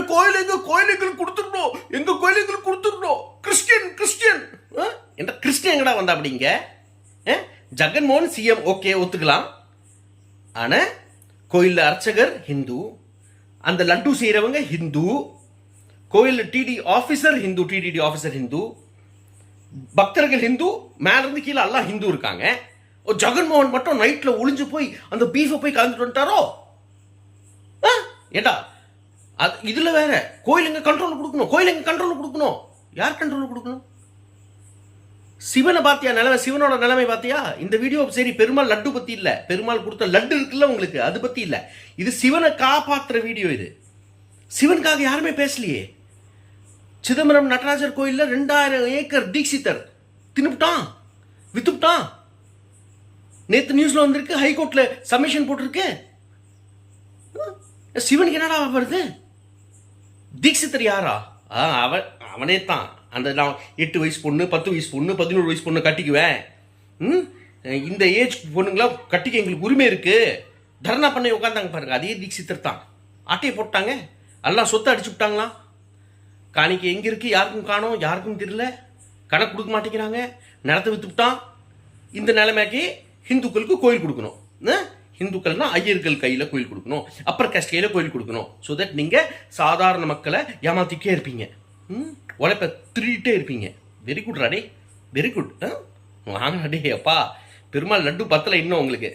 கோயில் எங்க? கோயில் எங்களுக்கு கொடுத்துடணும். எங்க கோயில் எங்களுக்கு கொடுத்துடணும். Christian Christian. ஆ? என்ற கிறிஸ்டியன் எங்கடா வந்தா அப்படிங்க ஆ? ஜெகன்மோகன் சிஎம் ஓகே ஒத்துக்கலாம். ஆனா கோயிலில் அர்ச்சகர் ஹிந்து. அந்த லட்டு செய்யறவங்க ஹிந்து. கோயிலில் DD officer Hindu TTD officer Hindu. பக்தர்கள் ஹிந்து. மேல இருந்து கீழே எல்லாம் ஹிந்து இருக்காங்க. ஓ, ஜெகன்மோகன் மட்டும் நைட்ல ஒளிஞ்சு போய் அந்த பீஃபை போய் கலந்துட்டு வந்துட்டாரோ? ஆ? அது இதில் வேற. கோயில் எங்கே கண்ட்ரோல் கொடுக்கணும். கோயில் எங்கே கண்ட்ரோல் கொடுக்கணும். யார் கண்ட்ரோல் கொடுக்கணும்? சிவனை பார்த்தியா? நிலைமை சிவனோட நிலைமை பார்த்தியா? இந்த வீடியோ சரி பெருமாள் லட்டு பற்றி இல்லை. பெருமாள் கொடுத்த லட்டு இருக்குல்ல உங்களுக்கு? அது பற்றி இல்லை. இது சிவனை காப்பாற்றுற வீடியோ இது. சிவனுக்காக யாருமே பேசலையே. சிதம்பரம் நடராஜர் கோயில்ல ரெண்டாயிரம் ஏக்கர் தீட்சிதர். தின்னுட்டான். வித்துட்டான். நேற்று நியூஸில் வந்திருக்கு ஹைகோர்ட்டில் சப்மிஷன் போட்டிருக்கு. ஆ, சிவனுக்கு என்னடா வருது? தீக்ஷித்தர் யாரா? ஆ அவன் அவனே தான் அந்த நான் எட்டு வயசு பொண்ணு பத்து வயசு பொண்ணு பதினோரு வயசு பொண்ணு கட்டிக்குவேன். ம்? இந்த ஏஜ் பொண்ணுங்களாம் கட்டிக்க எங்களுக்கு உரிமை இருக்கு. தர்ணா பண்ணி உட்காந்தாங்க பாருங்க அதே தீட்சிதர் தான். ஆட்டையை போட்டாங்க. எல்லாம் சொத்தை அடிச்சு விட்டாங்களாம் காணிக்கை எங்க இருக்கு? யாருக்கும் காணோம் யாருக்கும் தெரியல. கணக்கு கொடுக்க மாட்டேங்கிறாங்க. நிலத்தை வித்துவிட்டான் இந்த நிலைமைக்கு ஹிந்துக்களுக்கு கோயில் கொடுக்கணும். ஹிந்துக்கள்னா ஐயர்கள் கையில் கோயில் கொடுக்கணும் அப்பர் காஸ்ட் கையில் கோயில் கொடுக்கணும். ஸோ தட் நீங்கள் சாதாரண மக்களை ஏமாத்திக்கே இருப்பீங்க. உழைப்ப திருட்டே இருப்பீங்க. வெரி குட் ராடே வெரி குட் வாங்க டே அப்பா. பெருமாள் லட்டு பத்தலை இன்னும் உங்களுக்கு.